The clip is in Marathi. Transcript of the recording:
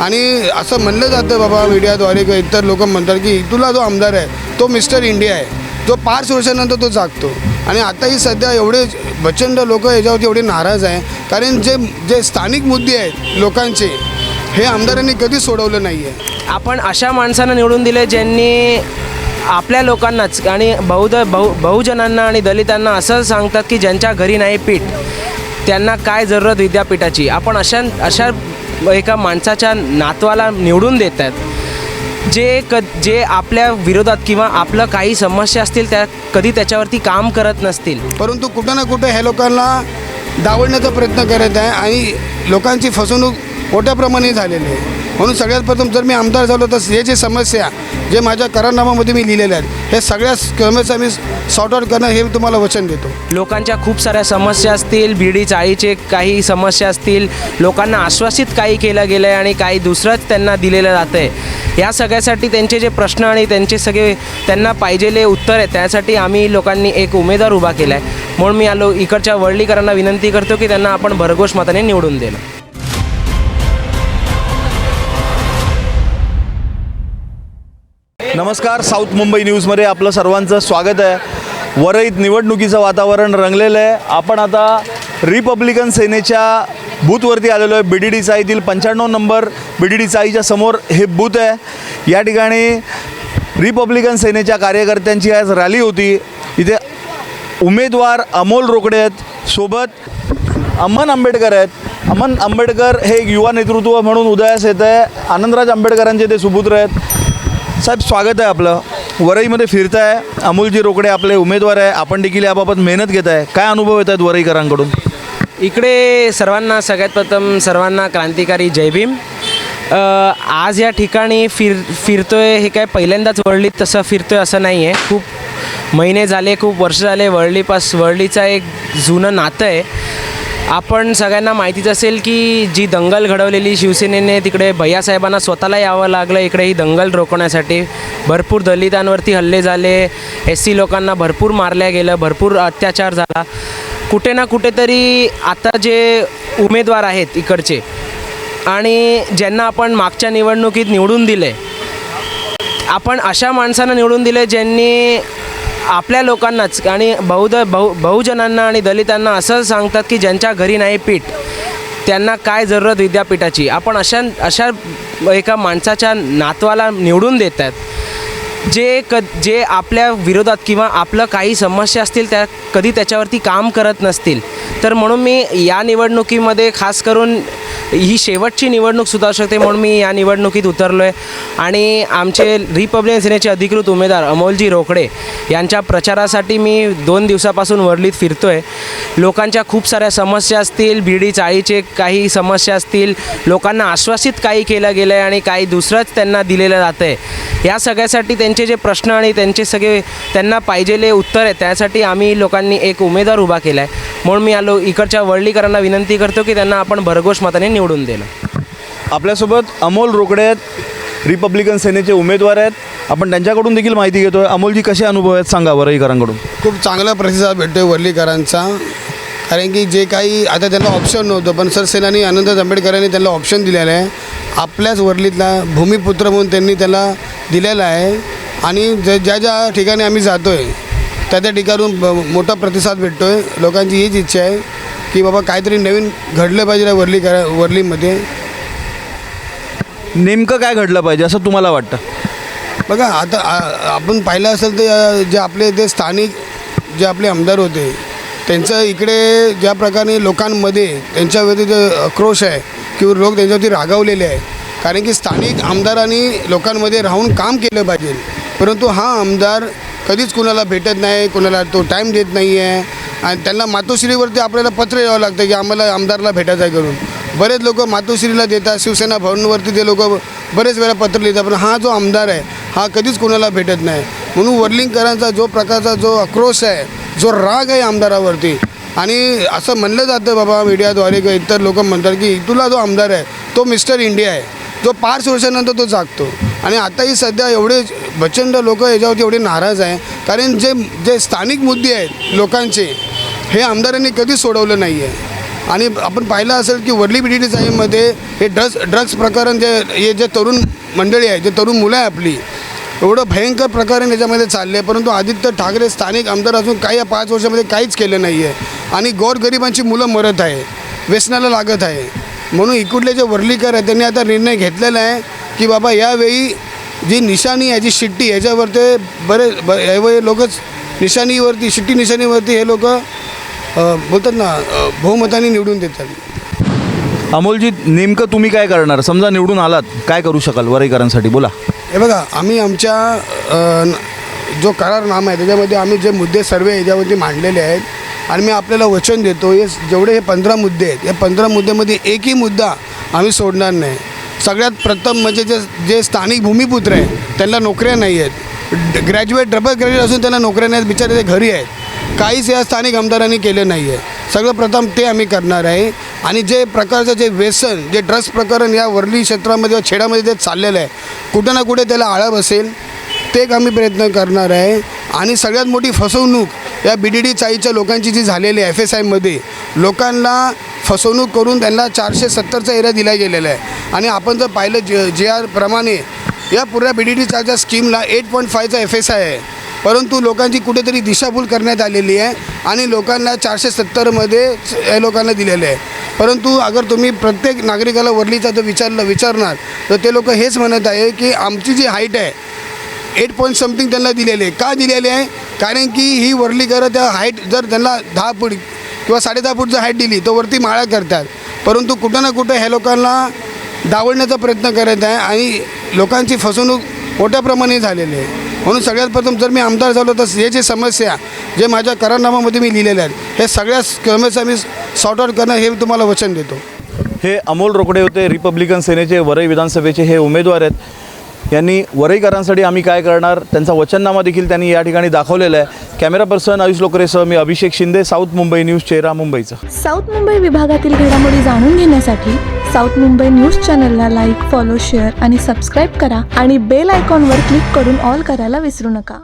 आणि असं म्हणलं जातं बाबा मीडियाद्वारे किंवा इतर लोक म्हणतात की तुला जो आमदार आहे तो मिस्टर इंडिया आहे जो पाच वर्षानंतर तो जागतो. आणि आताही सध्या एवढे प्रचंड लोक याच्यावरती एवढे नाराज आहे कारण जे जे स्थानिक मुद्दे आहेत लोकांचे हे आमदारांनी कधीच सोडवलं नाही आहे आपण अशा माणसांना निवडून दिले ज्यांनी आपल्या लोकांनाच आणि बहुध बहु बहुजनांना आणि दलितांना असं सांगतात की ज्यांच्या घरी नाही पीठ त्यांना काय जरूरत विद्यापीठाची. आपण अशा अशा एका माणसाच्या नातवाला निवडून देत आहेत. जे क जे आपल्या विरोधात किंवा आपलं काही समस्या असतील त्या कधी त्याच्यावरती काम करत नसतील. परंतु कुठं ना कुठं ह्या लोकांना दावडण्याचा प्रयत्न करत आहे आणि लोकांची फसवणूक मोठ्या प्रमाणे झालेली आहे. म्हणून सगळ्यात प्रथम जर मी आमदार झालो तर हे जे समस्या जे माझ्या करारनामामध्ये मी लिहिलेल्या आहेत हे सगळ्या समस्या मी सॉर्ट आउट करणं हे मी तुम्हाला वचन देतो. लोकांच्या खूप साऱ्या समस्या असतील बिडी चाळीचे काही समस्या असतील लोकांना आश्वासित काही केलं गेलं आहे आणि काही दुसरंच त्यांना दिलेलं जातं आहे या सगळ्यासाठी त्यांचे जे प्रश्न आणि त्यांचे सगळे त्यांना पाहिजेले उत्तर आहे त्यासाठी आम्ही लोकांनी एक उमेदवार उभा केला आहे म्हणून मी आलो इकडच्या वळलीकरांना विनंती करतो की त्यांना आपण भरघोष मताने निवडून देणं. नमस्कार साऊथ मुंबई न्यूजमध्ये आपलं सर्वांचं स्वागत आहे. वरईत निवडणुकीचं वातावरण रंगलेलं आहे. आपण आता रिपब्लिकन सेनेच्या बूथवरती आलेलो आहे. बी डी डी चाळीतील पंच्याण्णव नंबर बी डी डी चाळीच्या समोर हे बूथ आहे. या ठिकाणी रिपब्लिकन सेनेच्या कार्यकर्त्यांची आज रॅली होती. इथे उमेदवार अमोल रोकडे आहेत. सोबत अमन आंबेडकर आहेत. अमन आंबेडकर हे एक युवा नेतृत्व म्हणून उदयास येत आहे. आनंदराज आंबेडकरांचे ते सुपुत्र आहेत. साहेब स्वागत आहे आपलं. वरईमध्ये फिरताय अमोलजी रोकडे आपले उमेदवार आहे. आपण देखील याबाबत मेहनत घेत आहे. काय अनुभव येत आहेत वरईकरांकडून? इकडे सर्वांना सगळ्यात प्रथम सर्वांना क्रांतिकारी जय भीम. आज या ठिकाणी फिर फिरतोय हे काय पहिल्यांदाच वळलीत तसं फिरतोय असं नाही आहे खूप महिने झाले खूप वर्ष झाले वरळीपास वळलीचा एक जुनं नातं आहे. आपण सगळ्यांना माहितीच असेल की जी दंगल घडवलेली शिवसेनेने तिकडे भैयासाहेबांना स्वतःला यावं लागलं इकडे ही दंगल रोखण्यासाठी. भरपूर दलितांवरती हल्ले झाले एस सी लोकांना भरपूर मारल्या गेलं भरपूर अत्याचार झाला. कुठे ना कुठेतरी आता जे उमेदवार आहेत इकडचे आणि ज्यांना आपण मागच्या निवडणुकीत निवडून दिले आपण अशा माणसांना निवडून दिले ज्यांनी आपल्या लोकांनाच आणि बहुद बहु बहुजनांना आणि दलितांना असं सांगतात की ज्यांच्या घरी नाही पीठ त्यांना काय जरूरत विद्यापीठाची? आपण अशा अशा एका माणसाच्या नातवाला निवडून देत आहेत जे क जे आपल्या विरोधात किंवा आपलं काही समस्या असतील त्या कधी त्याच्यावरती काम करत नसतील. तर म्हणून मी या निवडणुकीमध्ये खास करून ही शेवटची निवडणूक सुद्धा असू शकते म्हणून मी या निवडणुकीत उतरलो आहे आणि आमचे रिपब्लिकन सेनेचे अधिकृत उमेदवार अमोलजी रोकडे यांच्या प्रचारासाठी मी दोन दिवसापासून वरलीत फिरतो आहे लोकांच्या खूप साऱ्या समस्या असतील बीडी चाळीचे काही समस्या असतील लोकांना आश्वासित काही केलं गेलं आहे आणि काही दुसरंच त्यांना दिलेलं जातं आहे या सगळ्यासाठी त्यांचे जे प्रश्न आणि त्यांचे सगळे त्यांना पाहिजेले उत्तर आहे त्यासाठी आम्ही लोकांनी एक उमेदवार उभा केला आहे म्हणून मी आलो इकडच्या वळलीकरांना विनंती करतो की त्यांना आपण भरघोष मताने निवडून दिलं आपल्यासोबत अमोल रोकडे आहेत रिपब्लिकन सेनेचे उमेदवार आहेत. आपण त्यांच्याकडून देखील माहिती घेतो आहे अमोलजी कसे अनुभव आहेत सांगा वरईकरांकडून खूप चांगला प्रतिसाद भेटतो आहे वर्लीकरांचा कारण की जे काही आता त्यांना ऑप्शन नव्हतं पण सरसेनानी आनंद आंबेडकरांनी त्यांना ऑप्शन दिलेलं आहे. आपल्याच वर्लीतला भूमिपुत्र म्हणून त्यांनी त्याला दिलेला आहे. आणि जे ज्या ज्या ठिकाणी आम्ही जातो आहे त्या त्या ठिकाणून मोठा प्रतिसाद भेटतो आहे लोकांची हीच इच्छा आहे की बाबा काहीतरी नवीन घडलं पाहिजे वर्ली करा वर्लीमध्ये. नेमकं काय घडलं पाहिजे असं तुम्हाला वाटतं? बघा आता आपण पाहिलं असेल तर जे आपले ते स्थानिक जे आपले आमदार होते त्यांचं इकडे ज्या प्रकारे लोकांमध्ये त्यांच्यावरती जे आक्रोश आहे किंवा लोक त्यांच्यावरती रागावलेले आहे कारण की स्थानिक आमदारांनी लोकांमध्ये राहून काम केलं पाहिजे. परंतु हा आमदार कधीच कुणाला भेटत नाही कुणाला तो टाईम देत नाही आहे आणि त्यांना मातोश्रीवरती आपल्याला पत्र यावं लागतं की आम्हाला आमदारला भेटायचं आहे करून. बरेच लोक मातोश्रीला देतात शिवसेना भवनवरती ते लोक बरेच वेळा पत्र लिहितात पण हा जो आमदार आहे हा कधीच कोणाला भेटत नाही. म्हणून वर्लिंगकरांचा जो प्रकारचा जो आक्रोश आहे जो राग आहे आमदारावरती आणि असं म्हणलं जातं बाबा मीडियाद्वारे किंवा इतर लोक म्हणतात की तुला जो आमदार आहे तो मिस्टर इंडिया आहे. जो पाच वर्षानंतर तो जागतो. आणि आताही सध्या एवढे प्रचंड लोक याच्यावरती एवढे नाराज आहे. कारण जे जे स्थानिक मुद्दे आहेत लोकांचे हे आमदारांनी कधीच सोडवलं नाही आहे आणि आपण पाहिलं असेल की वर्ली बी डी टी हे ड्रग्स ड्रग्स प्रकरण जे हे जे तरुण मंडळी आहे जे तरुण मुलं आहे आपली एवढं भयंकर प्रकरण याच्यामध्ये चालले आहे परंतु आदित्य ठाकरे स्थानिक आमदार असून काही या पाच वर्षामध्ये काहीच केलं नाही आहे आणि गोरगरिबांची मुलं मरत आहे व्यसनाला लागत आहे. म्हणून इकडले जे वर्लीकर आहे त्यांनी आता निर्णय घेतलेला आहे. की बाबा यावेळी जी निशाणी आहे जी शिट्टी याच्यावर ते बरे ब यावेळी लोकच निशाणीवरती शिट्टी निशाणीवरती हे लोक बोलतात ना बहुमताने निवडून देतात. अमोलजी नेमकं तुम्ही काय करणार? समजा निवडून आलात काय करू शकाल वरईकरांसाठी? बोला. हे बघा आम्ही आमच्या जो करारनामा आहे त्याच्यामध्ये आम्ही जे मुद्दे सर्व याच्यावरती मांडलेले आहेत आणि मी आपल्याला वचन देतो हे जेवढे हे पंधरा मुद्दे आहेत या पंधरा मुद्द्यामध्ये एकही मुद्दा आम्ही सोडणार नाही. सगळ्यात प्रथम म्हणजे जे जे स्थानिक भूमिपुत्र आहे त्यांना नोकऱ्या नाही आहेत. ग्रॅज्युएट डबल ग्रॅज्युएट असून त्यांना नोकऱ्या नाही आहेत बिचारे ते घरी आहेत. काहीच या स्थानिक आमदारांनी केलं नाही आहे सगळं प्रथम ते आम्ही करणार आहे. आणि जे प्रकारचं जे व्यसन जे ड्रग्स प्रकरण या वरली क्षेत्रामध्ये किंवा छेडामध्ये जे चाललेलं आहे कुठे ना कुठे त्याला आळा बसेल ते आम्ही प्रयत्न करणार आहे. आणि सगळ्यात मोठी फसवणूक या बी डी डी चाळीच्या लोकांची जी झालेली आहे एफ एस आयमध्ये लोकांना फसवणूक करून त्यांना चारशे सत्तरचा एरिया दिला गेलेला आहे. आणि आपण जर पाहिलं जे जे आर प्रमाणे या पुऱ्या बी डी डी चाळच्या स्कीमला एट पॉईंट फायचा एफ एस आय आहे. परंतु लोकांची कुठेतरी दिशाभूल करण्यात आलेली आहे आणि लोकांना चारशे सत्तरमध्ये या लोकांना दिलेलं आहे. परंतु अगर तुम्ही प्रत्येक नागरिकाला वरलीचा जर विचारलं विचारणार तर ते लोक हेच म्हणत आहे की आमची जी हाईट आहे एट पॉईंट समथिंग त्यांना दिलेले. आहे का दिलेले आहे? कारण की ही वरलीकरं त्या हाईट जर त्यांना दहा फूट किंवा साडेदहा फूट जर हाईट दिली तर वरती माळा करतात. परंतु कुठं ना कुठं ह्या लोकांना डावळण्याचा प्रयत्न करत आहे आणि लोकांची फसवणूक मोठ्या प्रमाणे झालेली आहे. म्हणून सगळ्यात प्रथम जर मी आमदार झालो तर हे जे समस्या जे माझ्या करारनामामध्ये मी लिहिलेल्या आहेत हे सगळ्या समस्या मी सॉर्ट आउट करणं हे तुम्हाला वचन देतो. हे अमोल रोकडे होते रिपब्लिकन सेनेचे वरई विधानसभेचे हे उमेदवार आहेत. यांनी वरईकरांसाठी आम्ही काय करणार? त्यांचा वचननामा देखील त्यांनी या ठिकाणी दाखवलेला आहे. कॅमेरा पर्सन आयुष लोकरेसह मी अभिषेक शिंदे साऊथ मुंबई न्यूज चेहरा मुंबईचा. साऊथ मुंबई विभागातील घडामोडी जाणून घेण्यासाठी साऊथ मुंबई न्यूज चॅनलला लाईक फॉलो शेअर आणि सबस्क्राईब करा आणि बेल आयकॉनवर क्लिक करून ऑल करायला विसरू नका.